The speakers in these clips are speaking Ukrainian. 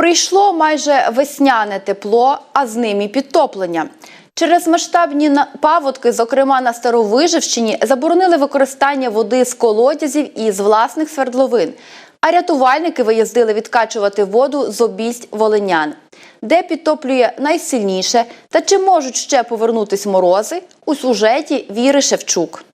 Прийшло майже весняне тепло, а з ним і підтоплення. Через масштабні паводки, зокрема на Старовижівщині, заборонили використання води з колодязів і з власних свердловин. А рятувальники виїздили відкачувати воду з обість волинян. Де підтоплює найсильніше та чи можуть ще повернутись морози у сюжеті Віри Шевчук.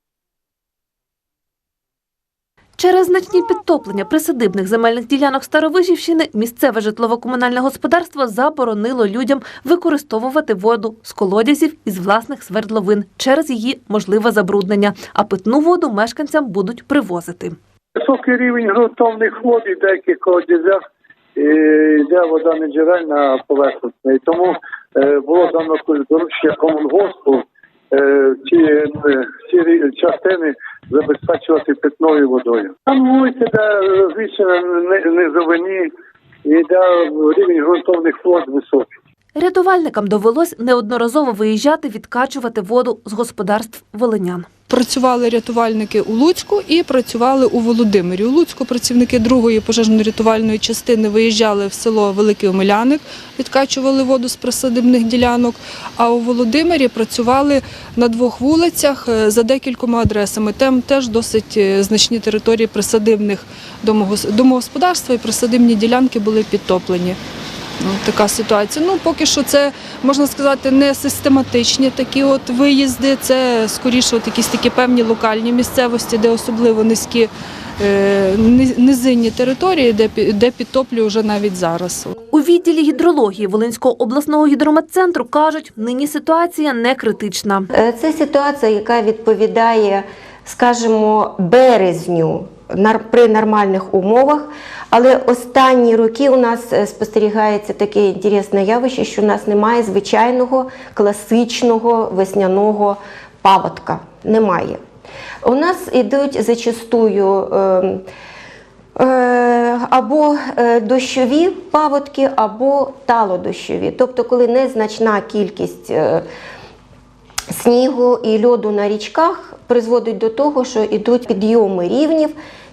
Через значні підтоплення присадибних земельних ділянок Старовижівщини місцеве житлово-комунальне господарство заборонило людям використовувати воду з колодязів із власних свердловин через її можливе забруднення, а питну воду мешканцям будуть привозити. Високий рівень ґрунтовних вод і деяких колодязях йде вода не джерельна, а поверхностна. І тому е, було дано доручення комунгоспу ці, е, ці частини забезпечувати питною водою. Там вулиця, де розміщена ни- низовині, і де рівень ґрунтовних вод високий. Рятувальникам довелось неодноразово виїжджати відкачувати воду з господарств волинян. Працювали рятувальники у Луцьку і працювали у Володимирі. У Луцьку працівники другої пожежно-рятувальної частини виїжджали в село Великий Омеляник, відкачували воду з присадибних ділянок. А у Володимирі працювали на двох вулицях е, за декількома адресами. Там теж досить е, значні території присадибних домогос- домогосподарства і присадибні ділянки були підтоплені. Ну, така ситуація. Ну, поки що це можна сказати не систематичні такі от виїзди. Це скоріше от якісь такі певні локальні місцевості, де особливо низькі е, низинні території, де, де підтоплює вже навіть зараз. У відділі гідрології Волинського обласного гідрометцентру кажуть, нині ситуація не критична. Е, Це ситуація, яка відповідає, скажімо, березню при нормальних умовах. Але останні роки у нас е, спостерігається таке інтересне явище, що у нас немає звичайного класичного весняного паводка. Немає. У нас йдуть зачастую. ем, Е, або е, дощові паводки, або талодощові. Тобто, коли незначна кількість снігу і льоду на річках призводить до того, що йдуть підйоми рівнів.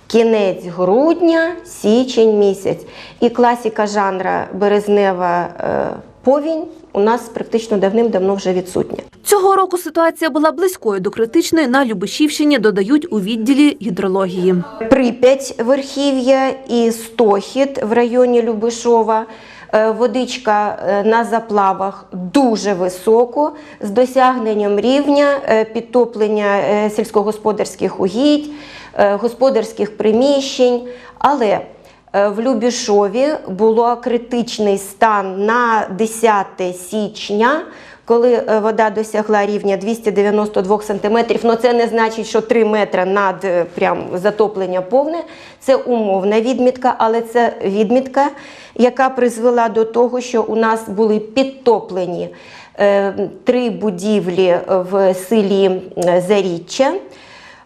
Кінець грудня, січень місяць. І класика жанра березнева е, повінь у нас практично давним-давно вже відсутня. Цього року ситуація була близькою до критичної на Любешівщині, додають у відділі гідрології. Прип'ять верхів'я і Стохід в районі Любишова. Е, Водичка е, на заплавах дуже високо, з досягненням рівня е, підтоплення сільськогосподарських угідь, господарських приміщень. Але в Любішові було критичний стан на 10 січня, коли е, вода досягла рівня 292 см. Ну це не значить, що 3 метри над е, прям затоплення повне. Це умовна відмітка, але це відмітка, яка призвела до того, що у нас були підтоплені е, три будівлі в селі Заріччя.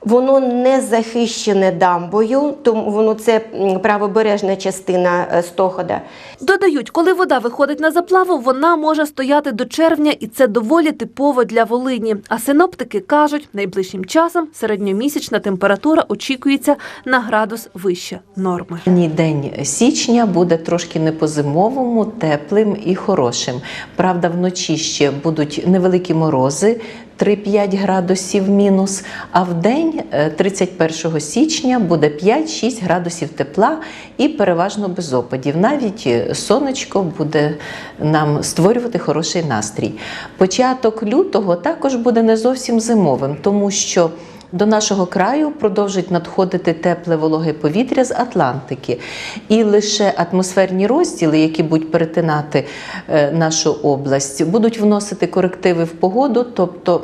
Воно не захищене дамбою, тому воно це правобережна частина е, стохода. Додають, коли вода виходить на заплаву, вона може стояти до червня, і це доволі типово для Волині. А синоптики кажуть, найближчим часом середньомісячна температура очікується на градус вище норми. Ні день січня буде трошки не по-зимовому, теплим і хорошим. Правда, вночі ще будуть невеликі морози. 3-5 градусів мінус, а в день е, 31 січня буде 5-6 градусів тепла і переважно без опадів. Навіть е, сонечко буде нам створювати хороший настрій. Початок лютого також буде не зовсім зимовим, тому що до нашого краю продовжить надходити тепле вологе повітря з Атлантики. І лише атмосферні розділи, які будуть перетинати е, нашу область, будуть вносити корективи в погоду, тобто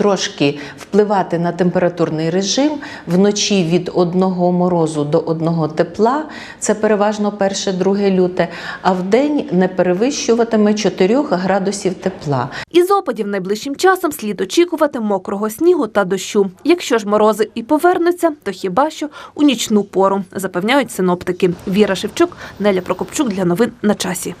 трошки впливати на температурний режим вночі від одного морозу до одного тепла, це переважно 1-2 люте, а в день не перевищуватиме 4 градусів тепла. Із опадів найближчим часом слід очікувати мокрого снігу та дощу. Якщо ж морози і повернуться, то хіба що у нічну пору, запевняють синоптики. Віра Шевчук, Неля Прокопчук для новин на часі.